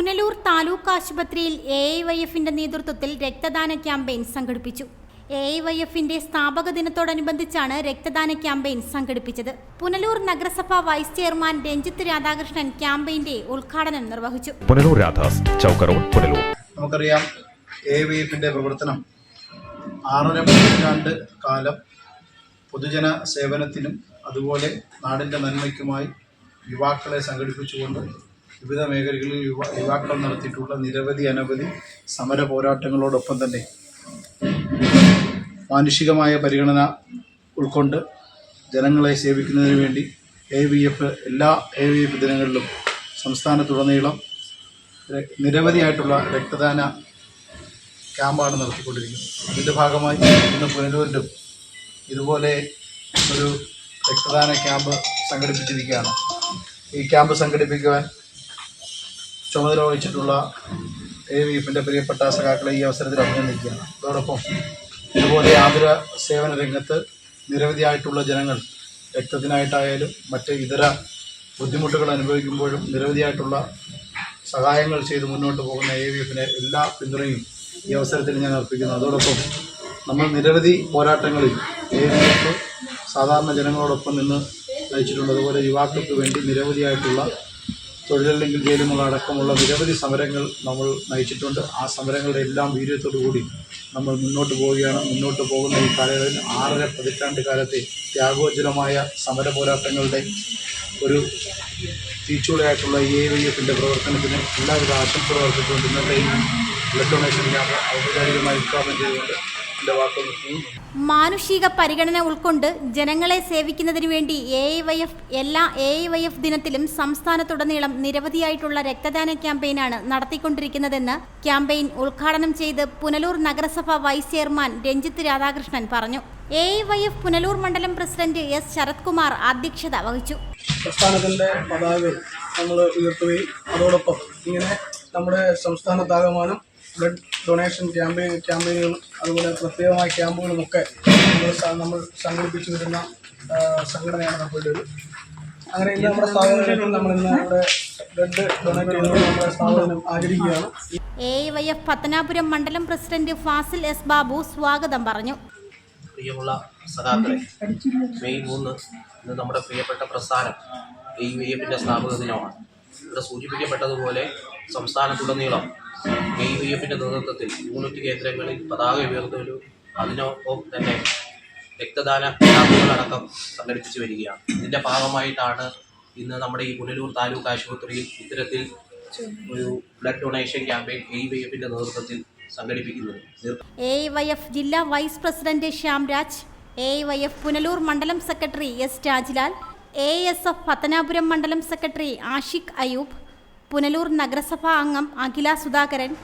പുനലൂർ താലൂക്ക് ആശുപത്രിയിൽ A I Y എഫിന്റെ നേതൃത്വത്തിൽ രക്തദാന ക്യാമ്പയിൻ സംഘടിപ്പിച്ചു. എ ഐ വൈ എഫിന്റെ സ്ഥാപക ദിനത്തോടനുബന്ധിച്ചാണ് രക്തദാന ക്യാമ്പയിൻ സംഘടിപ്പിച്ചത്. പുനലൂർ നഗരസഭ വൈസ് ചെയർമാൻ രഞ്ജിത്ത് രാധാകൃഷ്ണൻ ക്യാമ്പയിന്റെ ഉദ്ഘാടനം നിർവഹിച്ചു. പുനലൂർ രാധാസ് പുനലൂർ. നമുക്കറിയാം എ വി എഫിന്റെ പ്രവർത്തനം ആറര പതിറ്റാണ്ട് കാലം പൊതുജന സേവനത്തിനും അതുപോലെ നാടിന്റെ നന്മയ്ക്കുമായി യുവാക്കളെ സംഘടിപ്പിച്ചുകൊണ്ട് വിവിധ മേഖലകളിൽ യുവ യുവാക്കൾ നടത്തിയിട്ടുള്ള നിരവധി അനവധി സമര പോരാട്ടങ്ങളോടൊപ്പം തന്നെ മാനുഷികമായ പരിഗണന ഉൾക്കൊണ്ട് ജനങ്ങളെ സേവിക്കുന്നതിന് വേണ്ടി എ വി എഫ് എല്ലാ എ വി എഫ് ദിനങ്ങളിലും സംസ്ഥാനത്തുടനീളം നിരവധിയായിട്ടുള്ള രക്തദാന ക്യാമ്പാണ് നടത്തിക്കൊണ്ടിരിക്കുന്നത്. അതിന്റെ ഭാഗമായി ഇന്ന് പുനലൂരിലും ഇതുപോലെ ഒരു രക്തദാന ക്യാമ്പ് സംഘടിപ്പിച്ചിരിക്കുകയാണ്. ഈ ക്യാമ്പ് സംഘടിപ്പിക്കുവാൻ ചുമതല വഹിച്ചിട്ടുള്ള എ വി എഫിന്റെ പ്രിയപ്പെട്ട സഖാക്കളെ ഈ അവസരത്തിൽ അഭിനന്ദിക്കുകയാണ്. അതോടൊപ്പം ഇതുപോലെ ആതുര സേവന രംഗത്ത് നിരവധിയായിട്ടുള്ള ജനങ്ങൾ രക്തത്തിനായിട്ടായാലും മറ്റ് ഇതര ബുദ്ധിമുട്ടുകൾ അനുഭവിക്കുമ്പോഴും നിരവധിയായിട്ടുള്ള സഹായങ്ങൾ ചെയ്ത് മുന്നോട്ട് പോകുന്ന എ വി എല്ലാ പിന്തുണയും ഈ അവസരത്തിൽ ഞാൻ അർപ്പിക്കുന്നു. അതോടൊപ്പം നമ്മൾ നിരവധി പോരാട്ടങ്ങളിൽ എ വി എഫ് സാധാരണ ജനങ്ങളോടൊപ്പം നിന്ന് നയിച്ചിട്ടുണ്ട് അതുപോലെ യുവാക്കൾക്ക് വേണ്ടി നിരവധിയായിട്ടുള്ള തൊഴിലല്ലെങ്കിൽ ജയിലുമുള്ള അടക്കമുള്ള നിരവധി സമരങ്ങൾ നമ്മൾ നയിച്ചിട്ടുണ്ട്. ആ സമരങ്ങളുടെ എല്ലാം കൂടി നമ്മൾ മുന്നോട്ട് പോവുകയാണ്. മുന്നോട്ട് പോകുന്ന ഈ കാലയളവിൽ ആറര പതിറ്റാണ്ട് കാലത്തെ ത്യാഗോജ്വലമായ സമര പോരാട്ടങ്ങളുടെ ഒരു തീച്ചുളയായിട്ടുള്ള എ വൈ എഫിന്റെ പ്രവർത്തനത്തിന് എല്ലാവിധ ആശംസകൾ അർപ്പിച്ചുകൊണ്ട് ഇന്നത്തെ ബ്ലഡ് ഡൊണേഷൻ ക്യാമ്പ് ഔപചാരികമായി ഉദ്ഘാടനം ചെയ്തുകൊണ്ട് മാനുഷിക പരിഗണന ഉൾക്കൊണ്ട് ജനങ്ങളെ സേവിക്കുന്നതിനു വേണ്ടി എ വൈ എഫ് എല്ലാ എ വൈ എഫ് ദിനത്തിലും സംസ്ഥാനത്തുടനീളം നിരവധിയായിട്ടുള്ള രക്തദാന ക്യാമ്പയിനാണ് നടത്തിക്കൊണ്ടിരിക്കുന്നതെന്ന് ക്യാമ്പയിൻ ഉദ്ഘാടനം ചെയ്ത് പുനലൂർ നഗരസഭ വൈസ് ചെയർമാൻ രഞ്ജിത്ത് രാധാകൃഷ്ണൻ പറഞ്ഞു. എ വൈ എഫ് പുനലൂർ മണ്ഡലം പ്രസിഡന്റ് എസ് ശരത്കുമാർ അധ്യക്ഷത വഹിച്ചു. പ്രസ്ഥാനത്തിന്റെ പതാക നമ്മൾ ഉയർത്തുകയും അതോടൊപ്പം ഇങ്ങനെ നമ്മുടെ സംസ്ഥാനത്താകമാനം ബ്ലഡ് ഡൊണേഷൻ ക്യാമ്പയിൻ ക്യാമ്പയിനുകളും അതുപോലെ പ്രത്യേകമായ ക്യാമ്പുകളുമൊക്കെ നമ്മൾ നമ്മൾ സംഘടിപ്പിച്ചു വരുന്ന സംഘടനയാണ് നമ്മളുടെ ഒരു അങ്ങനെ ഇന്ന് നമ്മുടെ സ്ഥാപനത്തിൽ നമ്മൾ ഇന്ന് ഇവിടെ ബ്ലഡ് ഡൊണേറ്റ് ചെയ്യുന്നത് നമ്മുടെ സ്ഥാപനം ആചരിക്കുകയാണ്. എ വൈ എഫ് പത്തനാപുരം മണ്ഡലം പ്രസിഡന്റ് ഫാസിൽ എസ് ബാബു സ്വാഗതം പറഞ്ഞു. പ്രിയമുള്ള സദാക്കളെ മെയ് മൂന്ന് ഇന്ന് നമ്മുടെ പ്രിയപ്പെട്ട പ്രസ്ഥാനം എ വൈ എഫിന്റെ സ്ഥാപക ദിനമാണ്. ഇവിടെ സൂചിപ്പിക്കപ്പെട്ടതുപോലെ സംസ്ഥാനത്തുടനീളം എ യു എഫിന്റെ നേതൃത്വത്തിൽ യൂണിറ്റ് കേന്ദ്രങ്ങളിൽ പതാക ഉയർത്തലും അതിനൊപ്പം തന്നെ രക്തദാന ക്യാമ്പുകളടക്കം സംഘടിപ്പിച്ചു വരികയാണ്. ഇതിന്റെ ഭാഗമായിട്ടാണ് ഇന്ന് നമ്മുടെ ഈ പുനലൂർ താലൂക്ക് ആശുപത്രിയിൽ ഇത്തരത്തിൽ ഒരു blood donation campaign A U എഫിന്റെ നേതൃത്വത്തിൽ സംഘടിപ്പിക്കുന്നത്. എ വൈ എഫ് ജില്ലാ vice president Shyamraj A Y F Punalur മണ്ഡലം secretary S Rajlal A S F Pathanapuram മണ്ഡലം സെക്രട്ടറി ആഷിഖ് അയൂബ് പുനലൂർ നഗരസഭാ അംഗം അഖില സുധാകരൻ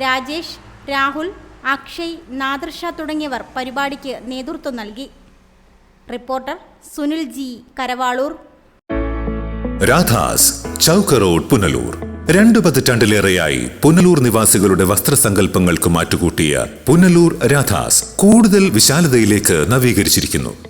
രാജേഷ് രാഹുൽ അക്ഷയ് നാദർഷ തുടങ്ങിയവർ പരിപാടിക്ക് നേതൃത്വം നൽകി. Reporter Sunil G Karavaloor. Radhas Chowk road Punalur. രണ്ടു പതിറ്റാണ്ടിലേറെയായി പുനലൂർ നിവാസികളുടെ വസ്ത്രസങ്കല്പങ്ങൾക്ക് മാറ്റുകൂട്ടിയ പുനലൂർ രാധാസ് കൂടുതൽ വിശാലതയിലേക്ക് നവീകരിച്ചിരിക്കുന്നു.